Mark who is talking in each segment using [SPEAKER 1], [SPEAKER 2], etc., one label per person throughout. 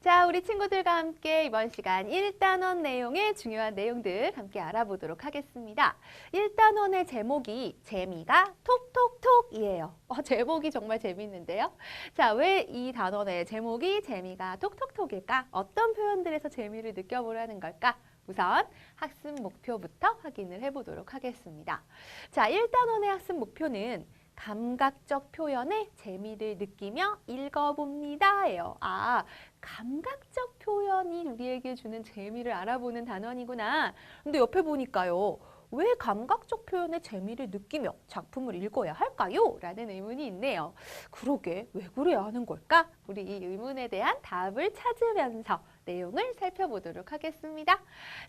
[SPEAKER 1] 자, 우리 친구들과 함께 이번 시간 1단원 내용의 중요한 내용들 함께 알아보도록 하겠습니다. 1단원의 제목이 재미가 톡톡톡이에요. 어, 제목이 정말 재밌는데요. 자, 왜 이 단원의 제목이 재미가 톡톡톡일까? 어떤 표현들에서 재미를 느껴보라는 걸까? 우선 학습 목표부터 확인을 해보도록 하겠습니다. 자, 1단원의 학습 목표는 감각적 표현에 재미를 느끼며 읽어봅니다예요. 아, 감각적 표현이 우리에게 주는 재미를 알아보는 단원이구나. 근데 옆에 보니까요. 왜 감각적 표현에 재미를 느끼며 작품을 읽어야 할까요? 라는 의문이 있네요. 그러게 왜 그래야 하는 걸까? 우리 이 의문에 대한 답을 찾으면서 내용을 살펴보도록 하겠습니다.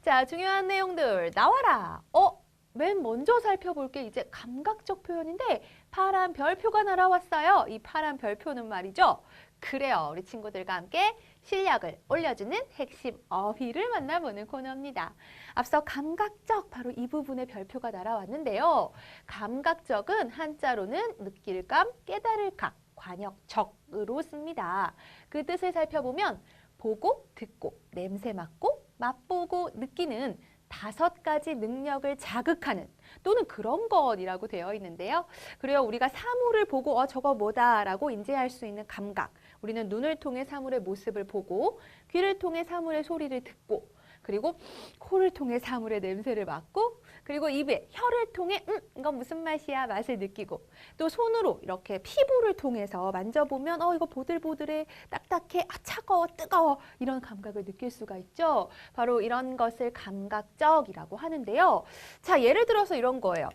[SPEAKER 1] 자, 중요한 내용들 나와라. 어? 맨 먼저 살펴볼 게 이제 감각적 표현인데 파란 별표가 날아왔어요. 이 파란 별표는 말이죠. 그래요. 우리 친구들과 함께 실력을 올려주는 핵심 어휘를 만나보는 코너입니다. 앞서 감각적 바로 이 부분에 별표가 날아왔는데요. 감각적은 한자로는 느낄감, 깨달을감, 관역적으로 씁니다. 그 뜻을 살펴보면 보고, 듣고, 냄새 맡고, 맛보고, 느끼는 다섯 가지 능력을 자극하는 또는 그런 것이라고 되어 있는데요. 그래요. 우리가 사물을 보고 어 저거 뭐다라고 인지할 수 있는 감각. 우리는 눈을 통해 사물의 모습을 보고 귀를 통해 사물의 소리를 듣고 그리고 코를 통해 사물의 냄새를 맡고 그리고 입에 혀를 통해 음 이건 무슨 맛이야 맛을 느끼고 또 손으로 이렇게 피부를 통해서 만져보면 어 이거 보들보들해 딱딱해 아 차가워 뜨거워 이런 감각을 느낄 수가 있죠. 바로 이런 것을 감각적이라고 하는데요. 자 예를 들어서 이런 거예요.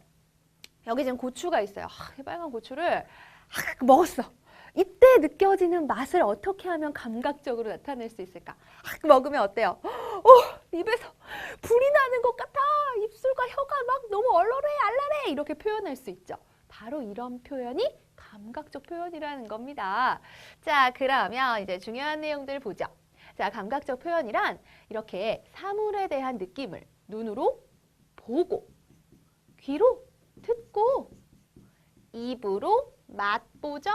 [SPEAKER 1] 여기 지금 고추가 있어요. 아, 이 빨간 고추를 아, 먹었어. 이때 느껴지는 맛을 어떻게 하면 감각적으로 나타낼 수 있을까? 아, 먹으면 어때요? 어, 입에서 불이 나는 것 같아. 입술과 혀가 막 너무 얼얼해, 알랄해 이렇게 표현할 수 있죠. 바로 이런 표현이 감각적 표현이라는 겁니다. 자, 그러면 이제 중요한 내용들 보죠. 자, 감각적 표현이란 이렇게 사물에 대한 느낌을 눈으로 보고, 귀로 듣고, 입으로 맛보죠.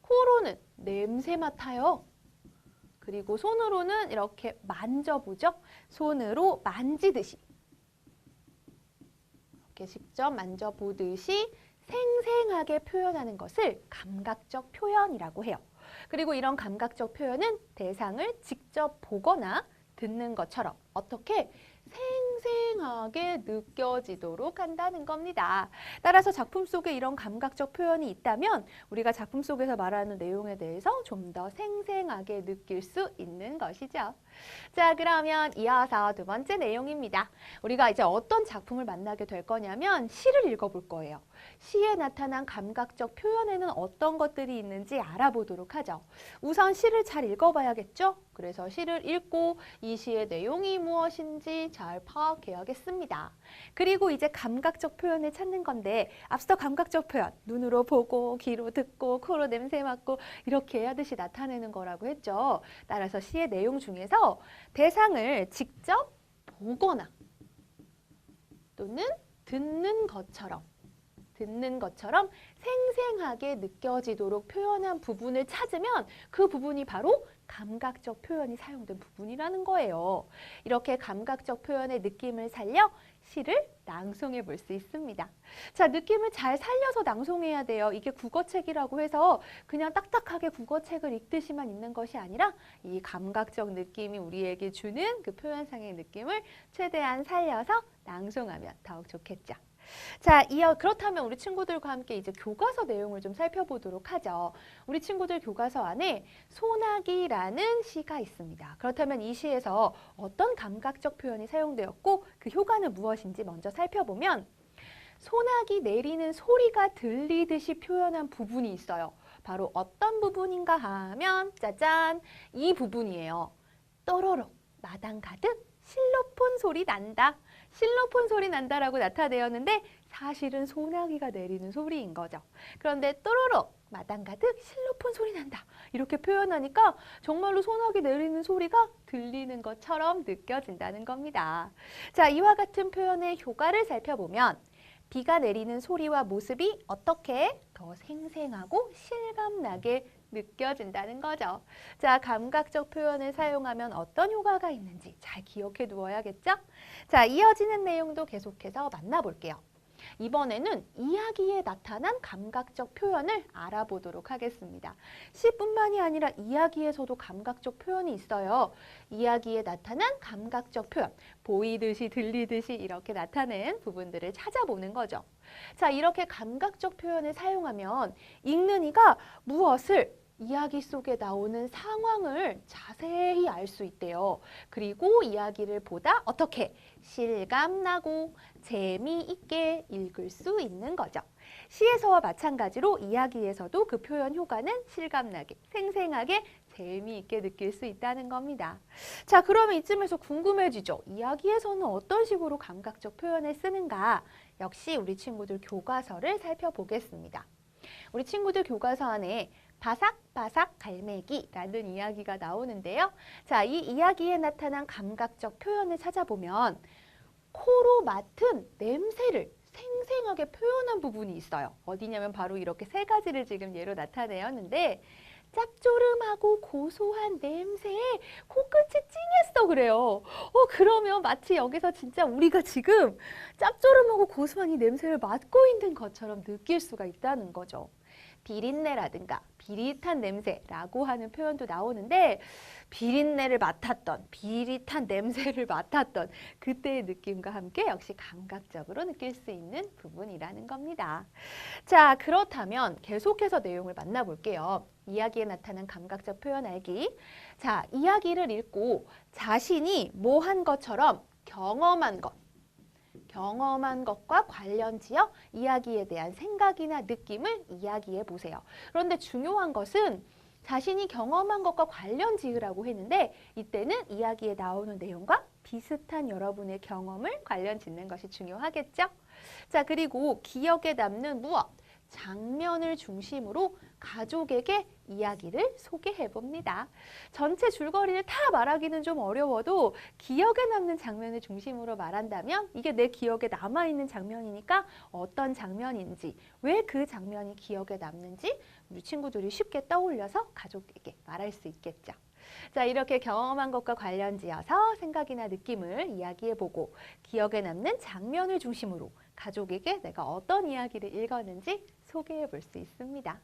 [SPEAKER 1] 코로는 냄새 맡아요. 그리고 손으로는 이렇게 만져보죠. 손으로 만지듯이. 이렇게 직접 만져보듯이 생생하게 표현하는 것을 감각적 표현이라고 해요. 그리고 이런 감각적 표현은 대상을 직접 보거나 듣는 것처럼 어떻게 생 생하게 느껴지도록 한다는 겁니다. 따라서 작품 속에 이런 감각적 표현이 있다면 우리가 작품 속에서 말하는 내용에 대해서 좀 더 생생하게 느낄 수 있는 것이죠. 자, 그러면 이어서 두 번째 내용입니다. 우리가 이제 어떤 작품을 만나게 될 거냐면 시를 읽어볼 거예요. 시에 나타난 감각적 표현에는 어떤 것들이 있는지 알아보도록 하죠. 우선 시를 잘 읽어봐야겠죠? 그래서 시를 읽고 이 시의 내용이 무엇인지 잘 파악 해야겠습니다. 그리고 이제 감각적 표현을 찾는 건데 앞서 감각적 표현, 눈으로 보고 귀로 듣고 코로 냄새 맡고 이렇게 하듯이 나타내는 거라고 했죠. 따라서 시의 내용 중에서 대상을 직접 보거나 또는 듣는 것처럼 듣는 것처럼 생생하게 느껴지도록 표현한 부분을 찾으면 그 부분이 바로 감각적 표현이 사용된 부분이라는 거예요. 이렇게 감각적 표현의 느낌을 살려 시를 낭송해 볼 수 있습니다. 자, 느낌을 잘 살려서 낭송해야 돼요. 이게 국어책이라고 해서 그냥 딱딱하게 국어책을 읽듯이만 있는 것이 아니라 이 감각적 느낌이 우리에게 주는 그 표현상의 느낌을 최대한 살려서 낭송하면 더욱 좋겠죠. 자, 이어 그렇다면 우리 친구들과 함께 이제 교과서 내용을 좀 살펴보도록 하죠. 우리 친구들 교과서 안에 소나기라는 시가 있습니다. 그렇다면 이 시에서 어떤 감각적 표현이 사용되었고 그 효과는 무엇인지 먼저 살펴보면 소나기 내리는 소리가 들리듯이 표현한 부분이 있어요. 바로 어떤 부분인가 하면 짜잔 이 부분이에요. 또로록 마당 가득 실로폰 소리 난다. 실로폰 소리 난다라고 나타내었는데 사실은 소나기가 내리는 소리인 거죠. 그런데 또로록 마당 가득 실로폰 소리 난다. 이렇게 표현하니까 정말로 소나기 내리는 소리가 들리는 것처럼 느껴진다는 겁니다. 자, 이와 같은 표현의 효과를 살펴보면 비가 내리는 소리와 모습이 어떻게 더 생생하고 실감나게 느껴진다는 거죠. 자, 감각적 표현을 사용하면 어떤 효과가 있는지 잘 기억해 두어야겠죠? 자, 이어지는 내용도 계속해서 만나볼게요. 이번에는 이야기에 나타난 감각적 표현을 알아보도록 하겠습니다. 시뿐만이 아니라 이야기에서도 감각적 표현이 있어요. 이야기에 나타난 감각적 표현, 보이듯이 들리듯이 이렇게 나타낸 부분들을 찾아보는 거죠. 자, 이렇게 감각적 표현을 사용하면 읽는 이가 무엇을 이야기 속에 나오는 상황을 자세히 알 수 있대요. 그리고 이야기를 보다 어떻게 실감나고 재미있게 읽을 수 있는 거죠. 시에서와 마찬가지로 이야기에서도 그 표현 효과는 실감나게, 생생하게, 재미있게 느낄 수 있다는 겁니다. 자, 그러면 이쯤에서 궁금해지죠. 이야기에서는 어떤 식으로 감각적 표현을 쓰는가? 역시 우리 친구들 교과서를 살펴보겠습니다. 우리 친구들 교과서 안에 바삭바삭 갈매기라는 이야기가 나오는데요. 자, 이 이야기에 나타난 감각적 표현을 찾아보면 코로 맡은 냄새를 생생하게 표현한 부분이 있어요. 어디냐면 바로 이렇게 세 가지를 지금 예로 나타내었는데 짭조름하고 고소한 냄새에 코끝이 찡했어 그래요. 어 그러면 마치 여기서 진짜 우리가 지금 짭조름하고 고소한 이 냄새를 맡고 있는 것처럼 느낄 수가 있다는 거죠. 비린내라든가 비릿한 냄새라고 하는 표현도 나오는데 비린내를 맡았던 비릿한 냄새를 맡았던 그때의 느낌과 함께 역시 감각적으로 느낄 수 있는 부분이라는 겁니다. 자 그렇다면 계속해서 내용을 만나볼게요. 이야기에 나타난 감각적 표현 알기. 자 이야기를 읽고 자신이 뭐 한 것처럼 경험한 것 경험한 것과 관련 지어 이야기에 대한 생각이나 느낌을 이야기해 보세요. 그런데 중요한 것은 자신이 경험한 것과 관련 지으라고 했는데 이때는 이야기에 나오는 내용과 비슷한 여러분의 경험을 관련 짓는 것이 중요하겠죠? 자, 그리고 기억에 남는 무엇? 장면을 중심으로 가족에게 이야기를 소개해 봅니다. 전체 줄거리를 다 말하기는 좀 어려워도 기억에 남는 장면을 중심으로 말한다면 이게 내 기억에 남아있는 장면이니까 어떤 장면인지, 왜 그 장면이 기억에 남는지 우리 친구들이 쉽게 떠올려서 가족에게 말할 수 있겠죠. 자, 이렇게 경험한 것과 관련 지어서 생각이나 느낌을 이야기해 보고 기억에 남는 장면을 중심으로 가족에게 내가 어떤 이야기를 읽었는지 소개해 볼 수 있습니다.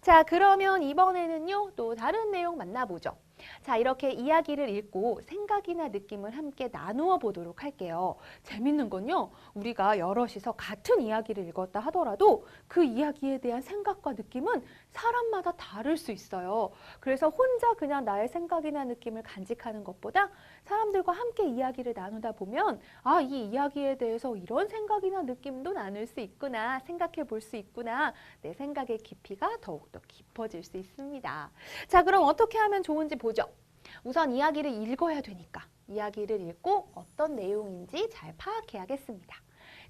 [SPEAKER 1] 자, 그러면 이번에는요, 또 다른 내용 만나보죠. 자, 이렇게 이야기를 읽고 생각이나 느낌을 함께 나누어 보도록 할게요. 재밌는 건요, 우리가 여럿이서 같은 이야기를 읽었다 하더라도 그 이야기에 대한 생각과 느낌은 사람마다 다를 수 있어요. 그래서 혼자 그냥 나의 생각이나 느낌을 간직하는 것보다 사람들과 함께 이야기를 나누다 보면 아, 이 이야기에 대해서 이런 생각이나 느낌도 나눌 수 있구나, 생각해 볼 수 있구나, 내 생각의 깊이가 더욱더 깊어질 수 있습니다. 자, 그럼 어떻게 하면 좋은지 보 죠. 우선 이야기를 읽어야 되니까 이야기를 읽고 어떤 내용인지 잘 파악해야겠습니다.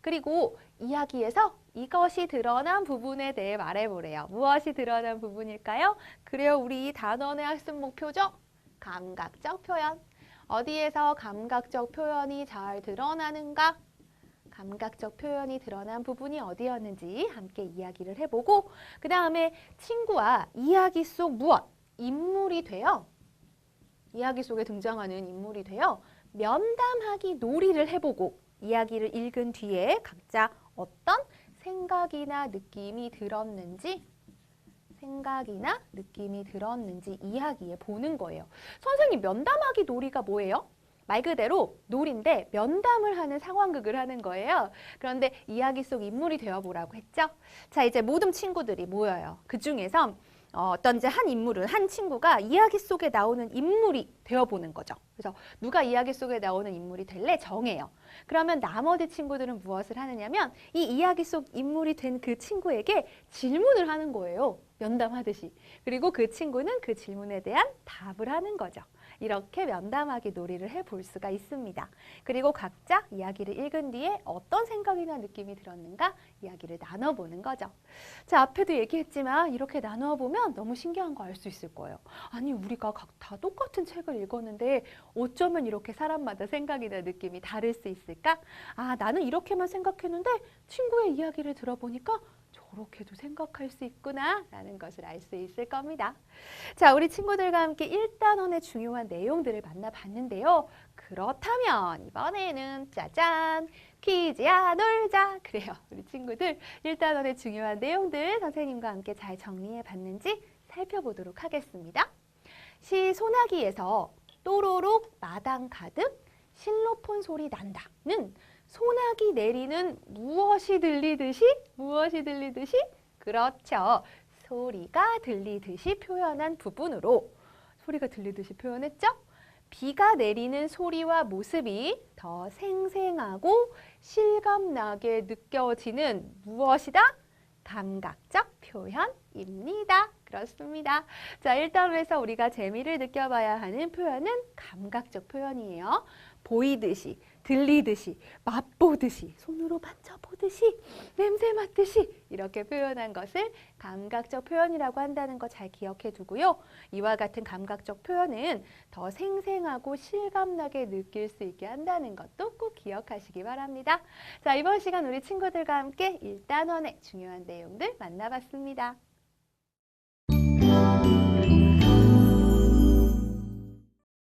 [SPEAKER 1] 그리고 이야기에서 이것이 드러난 부분에 대해 말해보래요. 무엇이 드러난 부분일까요? 그래요, 우리 단원의 학습 목표죠? 감각적 표현. 어디에서 감각적 표현이 잘 드러나는가? 감각적 표현이 드러난 부분이 어디였는지 함께 이야기를 해보고 그 다음에 친구와 이야기 속 무엇? 인물이 되어 이야기 속에 등장하는 인물이 되어 면담하기 놀이를 해보고 이야기를 읽은 뒤에 각자 어떤 생각이나 느낌이 들었는지 생각이나 느낌이 들었는지 이야기해 보는 거예요. 선생님 면담하기 놀이가 뭐예요? 말 그대로 놀인데 면담을 하는 상황극을 하는 거예요. 그런데 이야기 속 인물이 되어보라고 했죠. 자 이제 모든 친구들이 모여요. 그 중에서 어, 어떤 이제 한 인물은 한 친구가 이야기 속에 나오는 인물이 되어보는 거죠. 그래서 누가 이야기 속에 나오는 인물이 될래 정해요. 그러면 나머지 친구들은 무엇을 하느냐면 이 이야기 속 인물이 된 그 친구에게 질문을 하는 거예요. 면담하듯이. 그리고 그 친구는 그 질문에 대한 답을 하는 거죠. 이렇게 면담하기 놀이를 해 볼 수가 있습니다. 그리고 각자 이야기를 읽은 뒤에 어떤 생각이나 느낌이 들었는가 이야기를 나눠보는 거죠. 자, 앞에도 얘기했지만 이렇게 나누어 보면 너무 신기한 거 알 수 있을 거예요. 아니, 우리가 각 다 똑같은 책을 읽었는데 어쩌면 이렇게 사람마다 생각이나 느낌이 다를 수 있을까? 아, 나는 이렇게만 생각했는데 친구의 이야기를 들어보니까 저렇게도 생각할 수 있구나 라는 것을 알 수 있을 겁니다. 자, 우리 친구들과 함께 1단원의 중요한 내용들을 만나봤는데요. 그렇다면 이번에는 짜잔 퀴즈야 놀자 그래요. 우리 친구들 1단원의 중요한 내용들 선생님과 함께 잘 정리해 봤는지 살펴보도록 하겠습니다. 시 소나기에서 또로록 마당 가득 실로폰 소리 난다는 소나기 내리는 무엇이 들리듯이 무엇이 들리듯이 그렇죠. 소리가 들리듯이 표현한 부분으로 소리가 들리듯이 표현했죠? 비가 내리는 소리와 모습이 더 생생하고 실감나게 느껴지는 무엇이다? 감각적 표현입니다. 그렇습니다. 자, 일단 해서 우리가 재미를 느껴봐야 하는 표현은 감각적 표현이에요. 보이듯이, 들리듯이, 맛보듯이, 손으로 만져보듯이, 냄새 맡듯이 이렇게 표현한 것을 감각적 표현이라고 한다는 거 잘 기억해 두고요. 이와 같은 감각적 표현은 더 생생하고 실감나게 느낄 수 있게 한다는 것도 꼭 기억하시기 바랍니다. 자, 이번 시간 우리 친구들과 함께 일단원의 중요한 내용들 만나봤습니다.